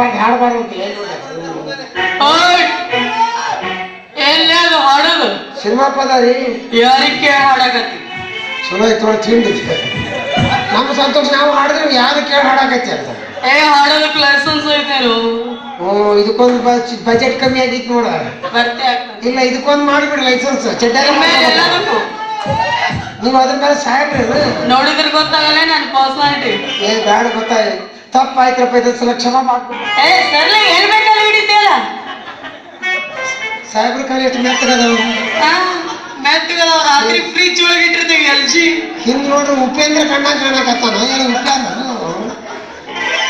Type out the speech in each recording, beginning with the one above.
ಒಳ್ಳೆ ಹಾಡ್ಬಾರ್ದು ಹಾಡ್ಬಾರ್ದು ಅಂತ ಎಲ್ಲಿ ಅದು ಹಾಡೋದು? ಸಿನಿಮಾ ಪದ ರೀ ಯಾರಿಕೆ ಹಾಡಕತ್ತಿ? ಚಲೋ ಐತೆ ತಿಂಡಿ ನಮ್ಮ ಸಂತೋಷ ನಾವು ಹಾಡಿದ್ರೆ ಯಾರು ಕೇಳಿ ಹಾಡಾಕತ್ತಿ ಅಂತ. ಏ ಹಾಡೋದಕ್ಕೆ ಲೈಸೆನ್ಸ್ ಐತೇನು ಓ ಇದಕ್ಕೊಂದು ಬಜೆಟ್ ಕಮ್ಮಿ ಆಗಿತ್ತು ನೋಡ. ಇಲ್ಲ ಇದಕ್ಕೊಂದು ಮಾಡಿಬಿಡಿ ಲೈಸೆನ್ಸ್ ಚಡ್ಡಾರಿ ನೀವು ಅದ್ರ ಮೇಲೆ ಸಾಹೇಬ್ರಿ ನೋಡಿದ್ರೆ ಗೊತ್ತಾಗಲ್ಲ ನನ್ನ ಪರ್ಸನಾಲಿಟಿ ಏ ಬ್ಯಾಡ ಗೊತ್ತಾಯ್ತು ತಪ್ಪಾಯ್ತಪ್ಪ ಇದೊಂದು ಸಲ ಕ್ಷಮಾ ಹಿಡಿತೀಯಲ್ಲ ಸಾಹೇಬ್ರ ಕಾಲ ಎಷ್ಟು ಮೆತ್ತಗದ ಮೆತ್ತಗದ ರಾತ್ರಿ ಫ್ರಿಜ್ ಒಳಗೆ ಇಟ್ಟಿರ್ತೀವಿ ಎಲ್ಜಿ ಹಿಂದ್ ನೋಡ್ರಿ ಉಪೇಂದ್ರ ಕಣ್ಣ ಕಾಣಕತ್ತಾನ? ಏನು ಉಪೇಂದ್ರ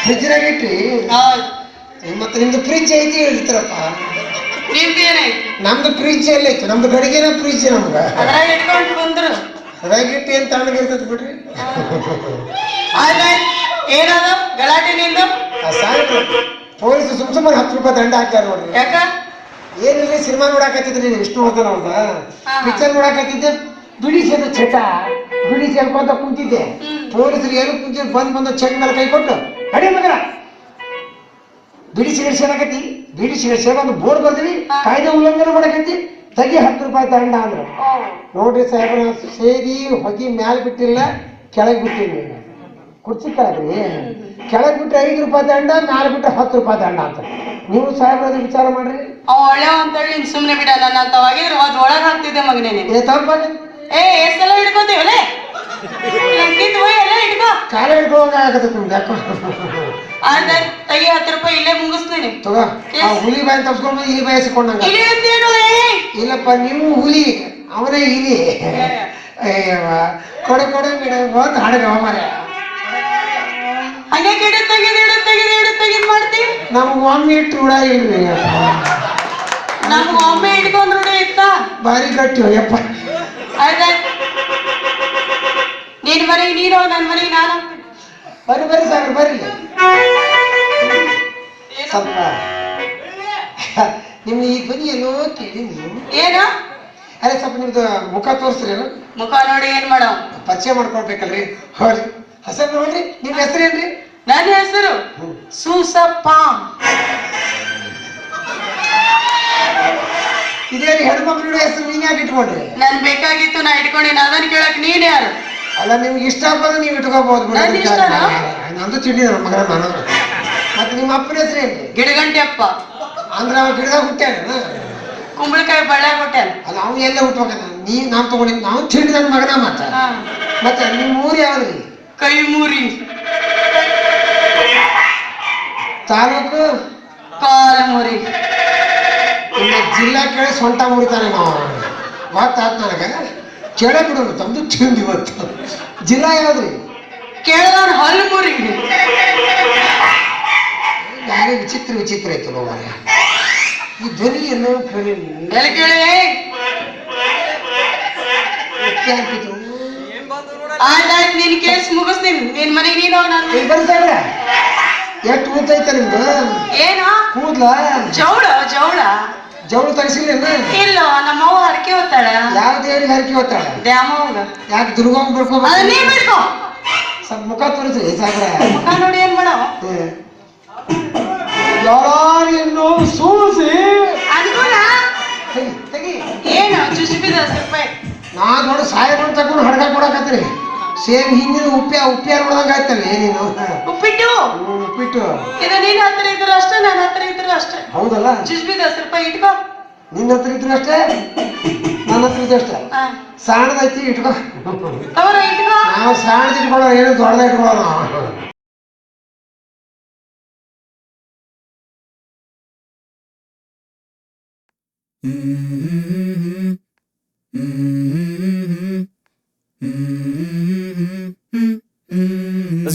ಫ್ರಿಜ್ನಾಗ ಇಟ್ರಿ ಮತ್ತೆ ನಿಮ್ದು ಫ್ರಿಜ್ ಐತಿ ಹೇಳ್ತಿರಪ್ಪ ನಿಮ್ದು ಏನೈತಿ ನಮ್ದು ಫ್ರಿಜ್ ಎಲ್ಲೈತಿ ನಮ್ದು ಗಡಿಗೆನ ಫ್ರಿಜ್ ನಮ್ಗ. ಅದ್ರಾಗ ಇಟ್ಕೊಂಡು ಬಂದ್ರು. ಅದ್ರಾಗ ಇಟ್ಟು ಏನ್ ತಣ್ಣಗಿರ್ತೈತಿ ಬಿಡ್ರಿ. ಆಯ್ತಾಯ್ತು ಏನದ? ಗಲಾಟೆ ನಿಂದು? ಸಾಹೇಬ್ರು ಪೊಲೀಸ್ ಸುಮ್ ಸುಮ್ಮನೆ ಹತ್ತು ರೂಪಾಯಿ ದಂಡ ಹಾಕ್ಯಾರ ನೋಡ್ರಿ. ಯಾಕ? ಏನಿಲ್ಲ ಸಿನಿಮಾ ನೋಡಾಕತ್ತಿದ್ರಿ ನೀನು? ಇಷ್ಟು ಅವ್ರದ ಹಾ. ಪಿಕ್ಚರ್ ನೋಡಾಕತ್ತಿದ್ದೆ. ಬಿಡಿ ಸೇದು ಚಟ. ಬಿಡಿ ಸೇರ್ಕೊಂತ ಕುಂತಿದ್ದೆ. ಪೊಲೀಸರು ಏನು ಕುಂತಿ ಬಂದ್ ಬಂದು ಚೆಕ್ ಮೇಲೆ ಕೈ ಕೊಟ್ಟು ಅಡಿ ಮಗನ. ಬಿಡಿ ಸಿಗರೇಟ್ ಸೇರಾಕತ್ತಿ ಬಿಡಿ ಸಿಗರೇಟ್ ಒಂದು ಬೋರ್ಡ್ ಬರ್ತೀವಿ ಕಾಯ್ದೆ ಉಲ್ಲಂಘನೆ ಮಾಡಕತ್ತಿ. ತಗಿ ಹತ್ತು ರೂಪಾಯಿ ದಂಡ ಅಂದ್ರು. ನೋಡ್ರಿ ಸಾಹೇಬ್ರ ಸೇದಿ ಹೊಗಿ ಮ್ಯಾಲ್ ಬಿಟ್ಟಿಲ್ಲ ಕೆಳಗೆ ಬಿಟ್ಟಿಲ್ಲ. ಕುರ್ಚಿ ಕೆಳಗ್ರಿ ಕೆಳಗೆ ಬಿಟ್ರೆ ಐದು ರೂಪಾಯಿ ದಂಡ ಮ್ಯಾಲ ಬಿಟ್ರೆ ಹತ್ತು ರೂಪಾಯಿ ದಂಡ ಅಂತ. ನೀವು ಸಾಹೇಬ್ರ ವಿಚಾರ ಮಾಡ್ರಿ. ಅವ ಒಳ್ಳೆವ ಅಂತೇಳಿ ಸುಮ್ಮನೆ ಸುಮ್ನೆ ಬಿಡ ನನ್ನ ತವಾಗಿದ್ರೆ ಅದ್ ಒಳಗ್ ಹಾಕ್ತಿದ್ದೆ ಮಗನೇ ನೀನು. ಏ ತಪ್ಪಾಗಿ ಏ ಎಷ್ಟೆಲ್ಲ ಹಿಡ್ಕೋತೀವಲ್ಲೇ ಕಾಲ ಹಿಡ್ಕೋವಾಗ ಆಗತ್ತೆ ನಿಮ್ದು ಯಾಕೋ ಆಯ್ತಾಯ್ತು ತೆಗಿ ಹತ್ತು ರೂಪಾಯಿ ಇಲ್ಲೇ ಮುಗಿಸ್ತೀನಿ. ತಗೋ ಆ ಹುಲಿ ಬಾಯಿ ತಪ್ಸ್ಕೊಂಡು ಇಲಿ ಬಾಯಿ ಸಿಕ್ಕೊಂಡಂಗ ಇಲ್ಲಿ ಅಂತೇನು ಏ? ಇಲ್ಲಪ್ಪ ನೀವು ಹುಲಿ. ಅವನೇ ಇಲಿ. ಕೊಡೆ ಕೊಡೆ ಬಿಡ. ಹೋತ್ ಹಾಡಿದ ಮಾರ್ರೆ. ಹಂಗೆ ಗಿಡ ತೆಗೆದು ಗಿಡ ತೆಗೆದು ಗಿಡ ತೆಗೆದು ಮಾಡ್ತಿ? ನಮ್ಗೆ ಒಮ್ಮೆ ಇಟ್ಟು ರೂಢ ಇಲ್ರಿ ನಮ್ಗೆ ಒಮ್ಮೆ ಹಿಡ್ಕೊಂಡ್ ರೂಢ ಇತ್ತ? ಬಾರಿ ಗಟ್ಟಿ ಯಪ್ಪ ಆಯ್ತಾಯ್ತು ನಿನ್ ಮನೆಗೆ ನೀನು ನನ್ನ ಮನೆಗೆ ನಾನು. ಬರ್ರಿ ಬರ್ರಿ ಸರ್ ಬರ್ರಿ. ಸ್ವಲ್ಪ. ನಿಮ್ಗೆ ಈ ಧ್ವನಿ ಏನೋ ಕೇಳಿ ನೀವು ಏನು? ಅರೆ ಸ್ವಲ್ಪ ನಿಮ್ದು ಮುಖ ತೋರಿಸ್ರಿ ಮುಖ ನೋಡಿ ಏನು ಮಾಡೋ ಪರಿಚಯ ಮಾಡ್ಕೊಳ್ಬೇಕಲ್ರಿ. ಹೋರಿ. ಹಸನ್ ನೋಡ್ರಿ ನಿಮ್ಮ ಹೆಸರೇನ್ರಿ ನನ್ನ ಹೆಸರು ಸೂಸಪ್ಪ ಇದೇ ಹೆಣ್ಮಕ್ಳು ಹೆಸರು ನೀನ್ ಯಾಕೆ ಇಟ್ಕೊಂಡ್ರಿ ನನ್ ಬೇಕಾಗಿತ್ತು ನಾ ಇಟ್ಕೊಂಡಿನ ಅದನ್ನ ಕೇಳಕ್ ನೀನ್ ಯಾರು? ಅಲ್ಲ ನಿಮ್ಗೆ ಇಷ್ಟ ಬಂದ್ರೆ ನೀವು ಇಟ್ಕೋಬಹುದು ನನ್? ನಂದು ನಮ್ಮ ಮಗನ ನಾನು ಮತ್ತೆ ನಿಮ್ಮ ಅಪ್ಪನ ಹೆಸರೇನ್ರಿ ಗಿಡಗಂಟಿ ಅಪ್ಪ. ಅಂದ್ರೆ ಅವ ಗಿಡದಾಗ ಹುಟ್ಟ್ಯಾನ? ಕುಂಬಳಕಾಯಿ ಬಳ್ಳ ಕೊಟ್ಟಾನ ಅಲ್ಲ ಅವ್ನು ಎಲ್ಲ ಹುಟ್ಟಬೇಕ ನೀ ನಾವು ತಗೊಂಡಿದ್ದು ನಾವು ತಿಳಿದ ಮಗನ ಮಾತ ಮತ್ತೆ ನಿಮ್ಮ ಊರು ಯಾವ್ದ್ರಿ? ಕೈ ಮೂರಿ. ತಾಲೂಕು ಕಾಲ ಮುರಿ. ಜಿಲ್ಲಾ ಕೇಳಿ ಸೊಂಟ ಮುರಿತಾನೆ ನಾವು. ಗೊತ್ತಾತ್ ನನಗೆ ಕೇಳೇ ಬಿಡೋಣ ತಮ್ದು ತಿಂಡಿ ಇವತ್ತು. ಜಿಲ್ಲಾ ಯಾವ್ದ್ರಿ? ಕೇಳದವನ್ ಹಲ್ಲು ಮೂರಿ. ಯಾರೇ ವಿಚಿತ್ರ ವಿಚಿತ್ರ ಐತೆ ನೋಡ ಈ ಧ್ವನಿ ಎಲ್ಲೋ ಕೇಳಿ ಎಲ್ಲಿ ಕೇಳಿ? ಆಯ್ತಾಯ್ತು ನಿನ್ ಕೇಸ್ ಮುಗಿಸ್ತೀನಿ. ನಿನ್ ಮನೆಗೆ ನೀನು ನಾನು ಎಷ್ಟು ಊತೈತೆ ನಿಮ್ದು? ಏನು? ಕೂದ್ಲ? ಜವಳ ಜವಳ. ಜವಳು ತರಿಸಿಲ್ಲ ಇಲ್ಲ ನಮ್ಮವ್ವ ಹರಕೆ ಹೋಗ್ತಾಳ ಯಾವ ದೇವ್ರಿಗೆ ಹರಕೆ ಹೋಗ್ತಾಳ ದ್ಯಾಮವ್ಗ. ಯಾಕೆ ದುರ್ಗಮ್ಮ ಅದ ಬಿಡ್ಕೋಬೇಕು ನೀ ಬಿಡ್ಕೋ. ಸ್ವಲ್ಪ ಮುಖ ತೋರಿಸಿ ಸಾಗ್ರ ಮುಖ ನೋಡಿ ಏನ್ ಮಾಡವ ಯಾರು ಸೂಸಿ? ಅನುಕೂಲ? ತೆಗಿ. ಏನು ಚುಚ್ಬಿದ ಸ್ವಲ್ಪ. ನಾ ನೋಡಿ ಸಾಹೇಬ್ರನ್ನ ತಗೊಂಡು ಹಡ್ಗ ಕೊಡಕತ್ರಿ ಸೇಮ್ ಹಿಂದಿನ ಉಪ್ಪಿ ಉಪ್ಪಿಯಾರ ನೋಡ್ದಂಗ ಆಯ್ತಲ್ಲ ಏನೇನು? ಉಪ್ಪಿಟ್ಟು? ಹ್ಮ್, ಉಪ್ಪಿಟ್ಟು. ಇದು ನೀನ್ ಹತ್ರ ಇದ್ರು ಅಷ್ಟೇ ನನ್ನ ಹತ್ರ ಇದ್ರು ಅಷ್ಟೇ. ಹೌದಲ್ಲ? ಚುಚ್ಬಿದ ಹತ್ತು ರೂಪಾಯಿ ಇಟ್ಕೋ. ನಿನ್ನ ಹತ್ರ ಇದ್ರು ಅಷ್ಟೇ? ನನ್ನ ಹತ್ರ ಇದ್ರು ಅಷ್ಟೇ? ಸಾಣದ ಸಾಣದೈತಿ ಇಟ್ಕೋ. ತವರ ಇಟ್ಕೋ. ನಾವು ಸಾಣದ ಇಟ್ಕೊಳ್ಳೋ ಏನು ದೊಡ್ಡದ ಇಟ್ಕೊಳ್ಳೋ ನಾವು. Let's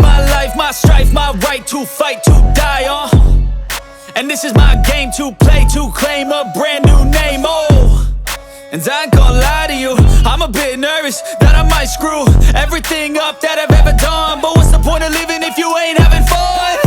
my life, my strife, my right to fight, And I ain't gonna lie to you, I'm a bit nervous that I might screw everything up that I've ever done. But what's the point of living if you ain't having fun?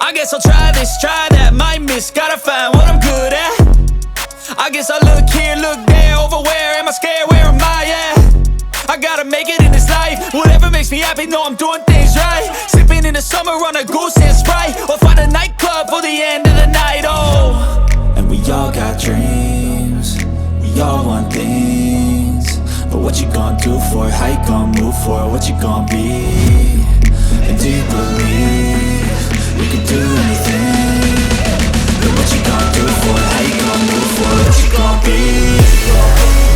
I guess I'll try this, try that, might miss, gotta find what I'm good at. I guess I look here, look there, over where am I scared? Where am I at? I gotta make it in this life. Whatever makes me happy, know I'm doing things right. Sipping in the summer on a goose and sprite, or find a nightclub for the end of the night. Oh, and we all got dreams. We all want things. But what you gonna do for it? How you gonna move for it? What you gonna be? And do you believe you can do anything? But what you gonna do for it? How you gonna move for it? What you gonna be?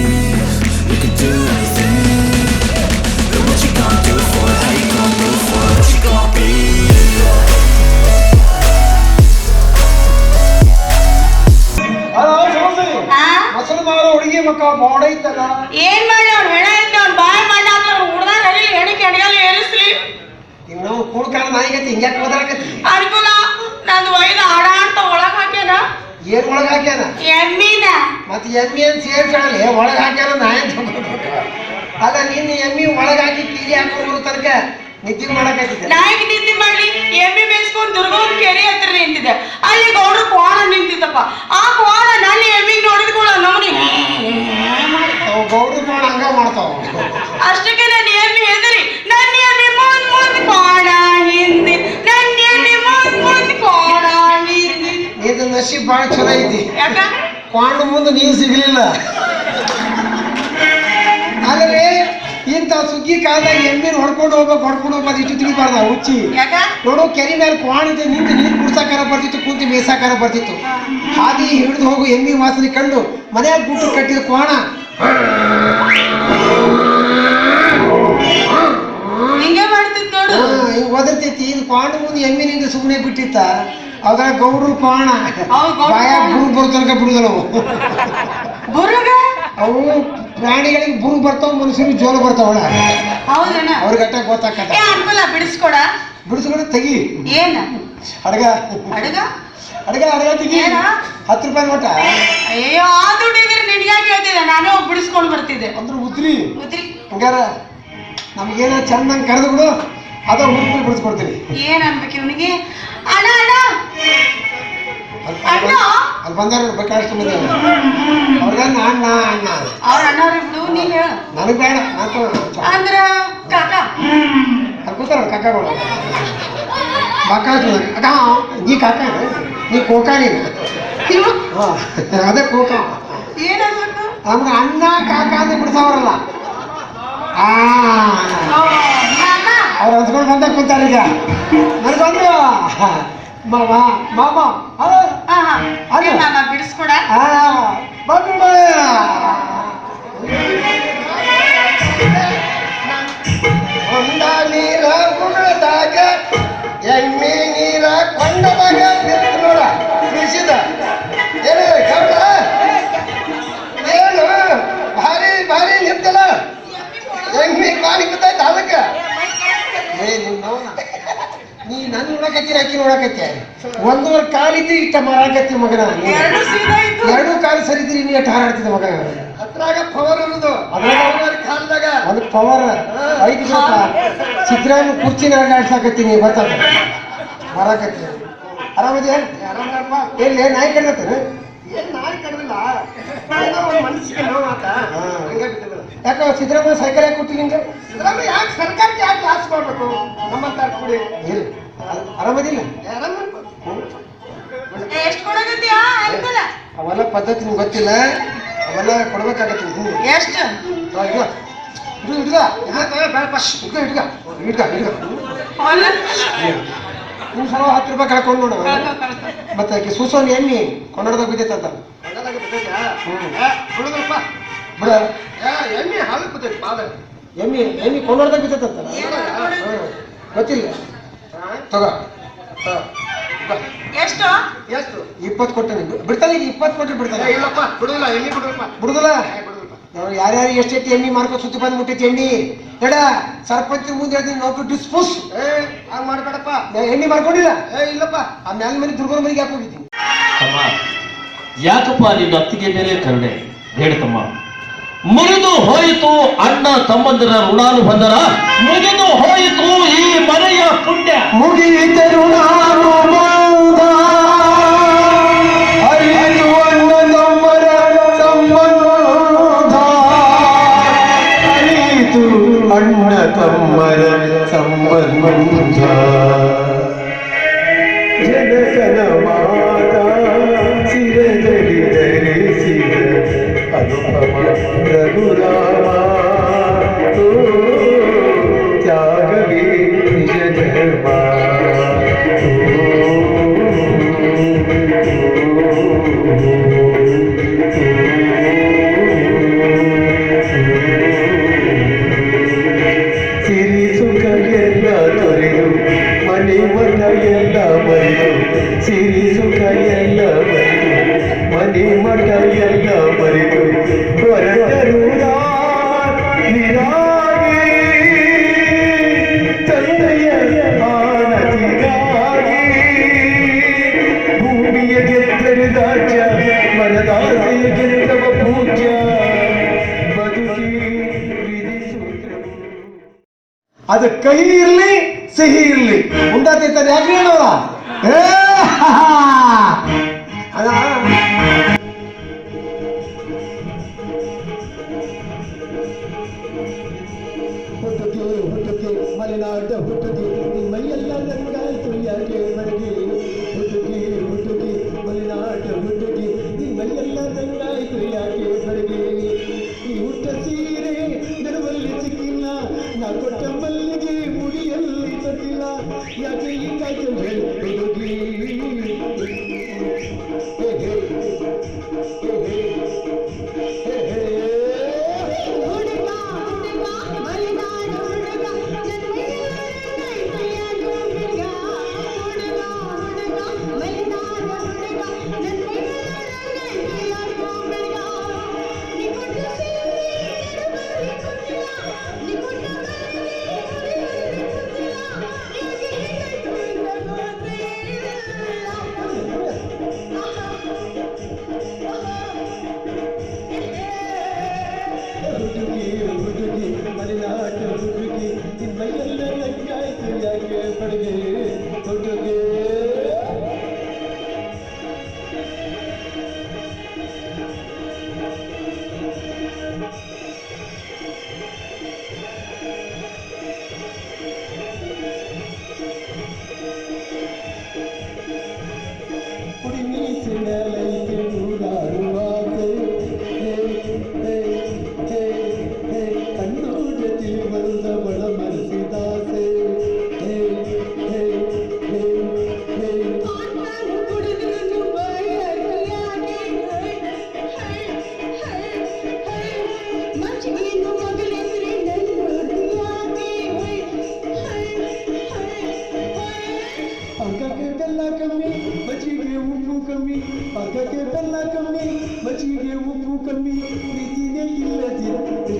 You do anything. But what you gonna do for it? How you gonna move for it? What you gonna be? ಹುಡುಗಿ ಮಕ್ಕ ಬಾಡ ಏನ್ ಮಾಡಿ ಅವ್ನ ಹೆಣ ಐತಿ ಅವ್ನ ಬಾಯ್ ಮಾಡಿ ಹುಡ್ದಾರ ಹಳಿ ಹೆಣಿ ಕೆಣಗಲ್ ಏರಿಸ್ಲಿ. ಇನ್ನು ಕುಡ್ಕಾಲ ನಾಯಿಗತಿ ಹಿಂಗ್ಯಾಕ್ ಓದಾಕತಿ ಅನುಕೂಲ. ನಂದು ಒಯ್ದು ಹಾಕ್ಯಾನ ಏನ್ ಒಳಗ್ ಹಾಕ್ಯಾನ? ಎಮ್ಮಿನ. ಮತ್ತೆ ಎಮ್ಮಿ ಅಂತ ಸೇರ್ಸಳಲೆ ಒಳಗ್ ಹಾಕ್ಯಾನ ನಾ ಏನ್ ಅಲ್ಲ ನಿನ್ನ ಎಮ್ಮಿ ಒಳಗ್ ಹಾಕಿ ಕಿರಿ ಹಾಕೊಂಡು ಬರೋ ತನಕ ನಿದ್ದೆ ಮಾಡಕತ್ತಿದ್ದೆ ನಾಯಿಗೆ ನಿದ್ದೆ ಮಾಡ್ಲಿ ಎಮ್ಮಿ ಬೇಸ್ಕೊಂಡು ದುರ್ಗವ್ನ ಕೆರೆ ಹತ್ರ ನಿಂತಿದ್ದೆ. ಅಲ್ಲಿ ಗೌಡ್ರು ಕೋಣ ನಿಂತಿದ್ದಪ್ಪ ಆ ಕೋಣ ನನ್ನ ಎಮ್ಮಿಗೆ ನೋಡಿದ್ಕೊಳ್ಳ ನಮ್ಮನಿ ಅವ್ ಗೌಡ್ರು ಮಾಡ ಹಂಗ ಮಾಡ್ತಾವ ಅಷ್ಟಕ್ಕೆ ನನ್ನ ಎಮ್ಮಿ ಹೆದರಿ ನನ್ನ ಎಮ್ಮಿ ಮುಂದ್ ಮುಂದ್ ಕೋಣ ಹಿಂದಿ ನನ್ನ ಎಮ್ಮಿ ಮುಂದ್ ಮುಂದ್ ಕೋಣ ಹಿಂದಿ ಇದು ನಶೀಬ್ ಬಾಳ ಚಲೋ ಐತಿ ಯಾಕ ಕ್ವಾಂಡ್ ನೀರು ಸಿಗಲಿಲ್ಲ. ಆದರೆ ಇಂಥ ಸುಗ್ಗಿ ಕಾಲದಾಗ ಎಮ್ಮಿನ ಹೊಡ್ಕೊಂಡು ಹೋಗ್ಬೇಕು ಹೊಡ್ಕೊಂಡು ಹೋಗ್ಬೋದು ಇಷ್ಟು ತಿಳಿಬಾರ್ದ ಹುಚ್ಚಿ. ನೋಡೋ ಕೆರೆ ಮೇಲೆ ಕ್ವಾಣಿದೆ ನಿಂತು ನೀರು ಕುಡ್ಸಕಾರ ಬರ್ತಿತ್ತು ಕುಂತು ಮೇಸಾಕಾರ ಬರ್ತಿತ್ತು. ಹಾದಿ ಹಿಡಿದು ಹೋಗು ಎಮ್ಮಿ ವಾಸನೆ ಕಂಡು ಮನೆಯಾಗ ಗುಟ್ಟು ಕಟ್ಟಿದ ಕ್ವಾಣ. ಹಿಂಗೆ ಮಾಡ್ತಿತ್ತು ನೋಡು. ಹಿಂಗ್ ಒದರ್ತೈತಿ ಇದು ಕ್ವಾಣ ಮುಂದೆ ಎಮ್ಮಿನಿಂದ ಸುಮ್ಮನೆ ಬಿಟ್ಟಿತ್ತ. ಅದ್ರ ಗೌಡ್ರು ಗುರು ಬಾಯಾಗ ಕ್ವಾಣ. ಬುರು ಬರ್ತನಕ ಬಿಡುದಲ್ಲ ಅವು. ಅವು ಪ್ರಾಣಿಗಳಿಗೆ ಬುರು ಬರ್ತಾವ ಮನುಷ್ಯರಿಗೆ ಜೋಲ ಬರ್ತಾವಳ ಹೌದಣ್ಣ. ಅವ್ರಿಗಟ್ಟ ಗೊತ್ತಾಕತ್ತ. ಏ ಅನುಕೂಲ ಬಿಡಿಸ್ಕೊಡ. ಬಿಡಿಸ್ಕೊಂಡು ತೆಗಿ. ಏನ? ಅಡಗ. ಅಡಗ? ಅಡಗ ಅಡಗ ತೆಗಿ? ಹತ್ತು ರೂಪಾಯಿ ಕೊಟ್ಟ ಅಯ್ಯೋ ಆ ದುಡ್ಡಿದ್ರೆ ನಿನ್ಗಾಗಿ ಹೇಳ್ತಿದ್ದೆ? ನಾನೇ ಬಿಡಿಸ್ಕೊಂಡು ಬರ್ತಿದ್ದೆ. ಅಂದ್ರೆ ಉದ್ರಿ. ಉದ್ರಿ. ಹಂಗಾರ ನಮ್ಗೇನ ಚಂದಂಗೆ ಕರೆದು ಬಿಡು. ಅದ ಹುಡುಗಿ ಬಿಡಿಸ್ಕೊಡ್ತೀನಿ. ಏನ್ ಅನ್ಬೇಕು ಇವನಿಗೆ? ಅಣ್ಣ ಅಣ್ಣ ಅಲ್ಲಿ ಬಂದಾರ ಬೇಕಾದಷ್ಟು ಮಂದಿ ಅವ್ರಿಗೆ ಅಣ್ಣ ಅಣ್ಣ ಅಣ್ಣ ಅವ್ರ ಅಣ್ಣವ್ರಿ ನೀನು ಹೇಳ. ನನಗೆ ಬೇಡ ನಾನು ಅಂದ್ರ ಕಾಕ. ಅಲ್ಲಿ ಕೂತಾರ ಕಾಕಗಳು ಬಾಕಾಜು ಅಕ್ಕ ನೀ ಕಾಕ ನೀ ಕೋಕ ನೀನು ಅದೇ ಕೋಕ. ನಮ್ಗೆ ಅಣ್ಣ ಕಾಕ ಅಂತ ಬಿಡ್ಸವ್ರಲ್ಲ ಅವ್ರು ಹಂಚ್ಕೊಂಡು ಬಂದಾಗ ಕೂತಾರೀಗ ಈಗ. ನನಗೊಂದು ಮಾಮ ಮಾಮ ಅದು? ಮಾಮ ಬಿಡಿಸ್ಕೊಡ? ಬಂದ್ಬಿಡು. ಹೊಂಡ ನೀರ ಗುಣದಾಗ ಎಮ್ಮೆ ನೀರ ಕೊಂಡದಾಗ ಬಿತ್ತು ನೋಡ ಬಿಸಿದ. ಏನು ಗೌಡ ಏನು? ಭಾರಿ ಭಾರಿ ನಿಂತಲ್ಲ. ಎಮ್ಮೆ ಬಾರಿ ನನ್ನ ಅಕ್ಕಿ ನೋಡಾಕತ್ತೆ ಒಂದೂವರೆ ಕಾಲಿದ್ದು ಇಷ್ಟ ಮಾರಾಕತ್ತಿ ಮಗನ. ಎರಡು ಸೀದಾ ಎರಡು ಕಾಲು ಸರಿದ್ರಿ ನೀ ಎಷ್ಟು ಹಾರಾಡ್ತಿದ್ದ ಮಗ ಅದ್ರಾಗ ಪವರ್ ಅನ್ನೋದು ಕಾಲದಾಗ ಒಂದು ಪವರ್ ಐದು ಸಿದ್ದರಾಮ ಕುರ್ಚಿನ ಆಡ್ಸಾಕತ್ತೀನಿ ಬರಾಕತ್ತಿ ಆರಾಮದಿಯ ಆರಾಮಪ್ಪ ಎಲ್ಲಿ ನಾಯಿ ಕಡ್ದತ್ತೇನೆ ಏನ್ ನಾಯಿ ಕಡ್ದಿಲ್ಲ ಏನೋ ಒಂದ್ ಮನ್ಸಿಗೆ ನೋವು ಆತ ಹಾ. ಹಂಗೆ ಬಿಟ್ಟಿದ್ರು ಯಾಕೆ ಸಿದ್ದರಾಮ ಸೈಕಲ್ ಯಾಕೆ ಕೊಟ್ಟಿಲ್ಲ ನಿಂಗೆ ಇದ್ರಾಗ ಯಾಕೆ ಸರ್ಕಾರಕ್ಕೆ ಯಾಕೆ ಲಾಸ್ ಮಾಡ್ಬೇಕು ನಮ್ಮಂತ ಕೂಡಿ ಇಲ್ಲ. ಆರಾಮದಿಲ್ಲ? ಅವೆಲ್ಲ ಪದ್ಧತಿ ನಿಮ್ಗೆ ಗೊತ್ತಿಲ್ಲ? ಅವೆಲ್ಲ ಕೊಡ್ಬೇಕಾಗತ್ತೆ ಎಷ್ಟು ಹಿಡ್ಗ ಹಿಡ್ಗ ಹಿಡ್ಗ ಹಿಡ್ಗ ಹಿಡ್ಗ. ಅಲ್ಲ ನಿಮ್ ಸಲ ಹತ್ತು ರೂಪಾಯಿ ಕಳ್ಕೊಂಡು ನೋಡು. ಮತ್ತೆ ಆಕಿ ಸೂಸೋನ್ ಎಣ್ಣಿ ಕನ್ನಡದಾಗ ಬಿದ್ದೈತಂತ ಬಿಡ. ಎಮ್ಮೆ ಹಾಲು ಬಿದ್ದೈತಿ ಎಮ್ಮಿ ಎಮ್ಮಿ ಕನ್ನಡದಾಗ ಬಿದ್ದೈತಂತ ಗೊತ್ತಿಲ್ಲ? ತಗೋ. ಎಷ್ಟು? ಎಷ್ಟು? ಇಪ್ಪತ್ತು ಕೊಟ್ಟೆ ನಿಮ್ಗೆ ಬಿಡ್ತಾನೆ ಈಗ ಇಪ್ಪತ್ತು ಕೊಟ್ಟರೆ ಬಿಡ್ತಾನೆ. ಇಲ್ಲಪ್ಪ ಬಿಡುದಿಲ್ಲ ಎಣ್ಣೆ ಬಿಡುದಪ್ಪ. ಬಿಡುದಿಲ್ಲ? ನಾವು ಯಾರ್ಯಾರು ಎಷ್ಟೆಷ್ಟು ಎಣ್ಣೆ ಮಾರ್ಕೊಂಡು ಸುತ್ತಿ ಬಂದು ಎಣ್ಣೆ? ಎಣ್ಣಿ ಎಡ ಸರ್ಪಂಚ್ ಮುಂದೆ ಹೇಳ್ತೀನಿ ನಾವು ಡಿಸ್ಪೋಸ್ ಏ ಹಂಗ್ ಮಾಡ್ಬೇಡಪ್ಪ. ಎಣ್ಣೆ ಮಾಡ್ಕೊಂಡಿಲ್ಲ ಏ ಇಲ್ಲಪ್ಪ. ಆ ಮ್ಯಾಲ ಮನೆ ದುರ್ಗನ ಮನೆಗೆ ಯಾಕೆ ಹೋಗಿದ್ದೀನಿ ತಮ್ಮ ಯಾಕಪ್ಪ ನಿನ್ನ ಅತ್ತಿಗೆ ಮೇಲೆ ಕರುಣೆ? ಹೇಳ್ತಮ್ಮ ಮುರಿದು ಹೋಯಿತು ಅಣ್ಣ ತಮ್ಮಂದಿರ ಋಣಾನುಬಂಧನ. ಮುಗಿದು ಹೋಯಿತು ಈ ಮನೆಯ ಪುಣ್ಯ. ಸಂಬಂಧ. ಅರಿತು ಅಣ್ಣ ತಮ್ಮರ ಸಂಬಂಧ. ಅದು ಕಹಿ ಇರಲಿ ಸಿಹಿ ಇರಲಿ. ಮುಂದಾತೈತಾರೆ ಯಾಕೆ ಹೇಳೋಲ್ಲ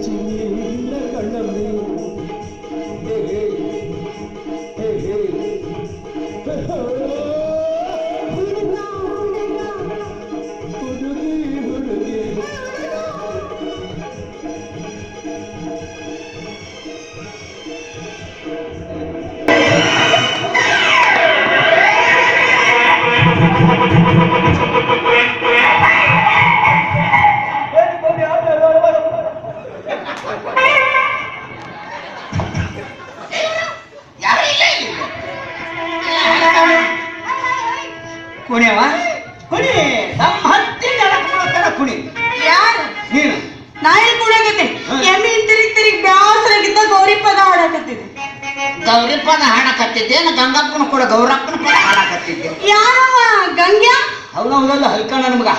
to you. ಕುಣಿಯವ? ಕುಣಿ. ಹತ್ತಿರ ಜನ ಕುಣಿ. ಯಾರು? ನೀನು. ನಾಯಿ ಕುಡಕತ್ತೆ ಎಮ್ಮಿ ತಿರುಗಿ ತಿರುಗಿ ಬ್ಯಾಸರಾಗಿದ್ದ ಗೌರಿ ಪದ ಹಾಡಕತ್ತಿದೆ ಗೌರಿ ಪದ ಹಾಡಕತ್ತಿದ್ದೆ ನಾ ಗಂಗಪ್ಪನ ಕೂಡ ಗೌರಪ್ಪನ ಪದ ಹಾಡಕತ್ತಿದ್ದೆ. ಯಾರವ? ಗಂಗ್ಯಾ? ಅವನವನಲ್ಲ ಹೌದಲ್ಲ ಹಲ್ಕಣ ನಮಗ.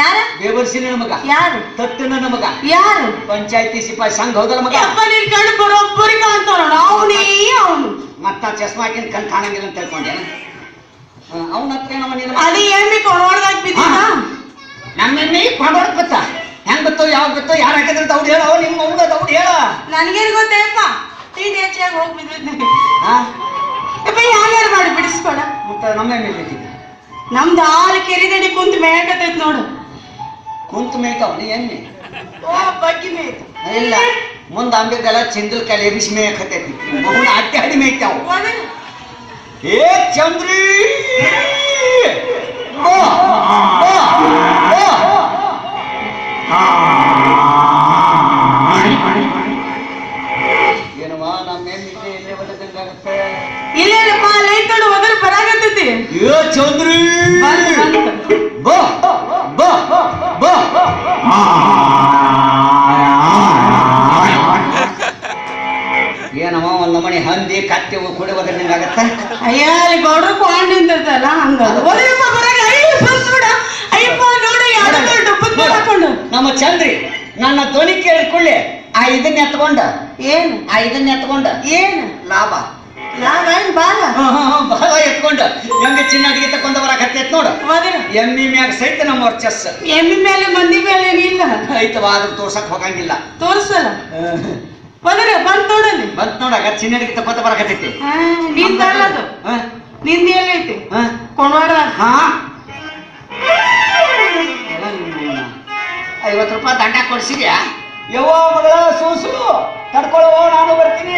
ಯಾರ? ಬೇವರ್ಸಿನ ನಮಗ. ಮಗ ಯಾರು? ತತ್ತಿನ ನಮಗ. ಯಾರು? ಪಂಚಾಯತಿ ಸಿಪಾಯಿ ಸಂಘ ಹೌದಲ್ಲ ಮಗ? ಯಪ್ಪ ನಿನ್ ಕಣ್ಣು ಬರೋಬ್ಬರಿ ಕಾಣ್ತಾನ ಅವನೇ ಅವನು. ಮತ್ತ ಚಸ್ಮಾ ಹಾಕಿನ ಕಣ್ ಕಾಣಂಗಿಲ್ಲ ಅಂತ ತಿಳ್ಕೊಂಡೆ ಅವನ ನಮ್ಮ ನಿನ್ನ ಅದೇ ಎಮ್ಮಿ ಕೊಡೋಡ್ದಾಗ ಬಿದ್ದಿದ್ದ ನಮ್ಮ ಕೊಂಡೋಡ್ ಬತ್ತ ಹೆಂಗ್ ಯಾವ ಯಾರು ಹಾಕಿದ್ರೆ ದೌಡ್ ಹೇಳ. ಅವ ನಿಮ್ಮ ಅವ್ನ ದೌಡ್ ಹೇಳ. ನನ್ಗೇನು ಗೊತ್ತೇಪ್ಪ ಟೀ ಹೆಚ್ಚಾಗಿ ಹೋಗಿ ಬಿದ್ದಿದ್ದೆ ಯಪ್ಪ ಯಾರ್ಯಾರು ಮಾಡಿ ಬಿಡಿಸ್ಬೇಡ. ಮತ್ತೆ ನಮ್ಮ ಮೇಲೆ ಬಿಟ್ಟಿದ್ದೆ? ನಮ್ದು ಹಾಲು ಕೆರಿದಡಿ ಕುಂತ ಮೇಯಕತ್ತೈತ್ ನೋಡು. ಕುಂತ ಮೇಯ್ತಾವ ನೀ ಎಮ್ಮೆ ಓ ಬಗ್ಗಿ ಮೇಯ್ತು. ಇಲ್ಲ. ಮುಂದ ಅಂಬಿದ್ದೆಲ್ಲ ಚಿಂದಲ್ ಕಲೆ ಅವನ ಅಡ್ಡಿ ಹಡಿ ಮೇಯ್ತಾವ. ಏ ಚಂದ್ರಿ. ಏನವ್ವ ನಮ್ಮ ಎಲ್ಲಿ ಇಲ್ಲೇ ಬರ್ತದಂಗಾಗತ್ತೆ ಇಲ್ಲೇನಪ್ಪ ಲೈಟ್ ನೋಡಿ ಹೋದ್ರೆ ಬರಾಕತ್ತೈತಿ ಏ ಚಂದ್ರಿ. ಬಾ ಬಾ ಬಾ. ಏನವ ಒಂದು ಮಣಿ ಹಂದಿ ಕತ್ತಿ ಕುಡಿ ಬದ್ರಂಗಾಗತ್ತ ಅಯ್ಯ ಅಲ್ಲಿ ಗೌಡ್ರು ಕೊಂಡ್ ನಿಂತಿರ್ತಲ್ಲ ಹಂಗ. ಹೋದ್ರಪ್ಪ ಬರಾಗ ಅಯ್ಯ ಬಿಡ. ಅಯ್ಯಪ್ಪ ನೋಡು ಯಾವ್ದೋ ಡಬ್ಬದ ಹಾಕೊಂಡು. ನಮ್ಮ ಚಂದ್ರಿ ನನ್ನ ಧ್ವನಿ ಕೇಳಿಕೊಳ್ಳಿ ಆ ಇದನ್ನ ಎತ್ಕೊಂಡ. ಏನು? ಆ ಇದನ್ನ ಎತ್ಕೊಂಡ. ಏನು? ಲಾಭ. ಲಾಭ ಏನ್ ಬಾಲ ಬಾಲ ಎತ್ಕೊಂಡ. ಚಿನ್ನ ಚಿನ್ನಡಿಗೆ ತಕೊಂಡ ಬರಕತ್ತೈತ್ ನೋಡು. ಎಮ್ಮಿ ಮ್ಯಾಗ ಸಹಿತ ನಮ್ಮ ವರ್ಚಸ್ ಎಮ್ಮಿ ಮೇಲೆ ಮಂದಿ ಮೇಲೆ ಏನಿಲ್ಲ. ಐತವ ಅದ್ರ ತೋರ್ಸಕ್ ಹೋಗಂಗಿಲ್ಲ. ತೋರ್ಸಲ್ಲ. ಹೋದ್ರ ಬಂದ್ ನೋಡಲ್ಲಿ. ಬಂದ್ ನೋಡಾಗ ಚಿನ್ನಡಿಗೆ ತಕೊಂಡ ಬರಕತ್ತೈತಿ ನೀನ್ ತರಲದು ನಿಂದ ಎಲ್ಲೈತಿ ಕೊಣವಾಡ ಹಾ. ಐವತ್ತು ರೂಪಾಯಿ ದಂಡ ಕೊಡ್ಸಿದ್ಯಾ? ಯವ್ವ ಮಗಳ ಸೂಸು ತಡ್ಕೊಳ್ಳೋ ನಾನು ಬರ್ತೀನಿ.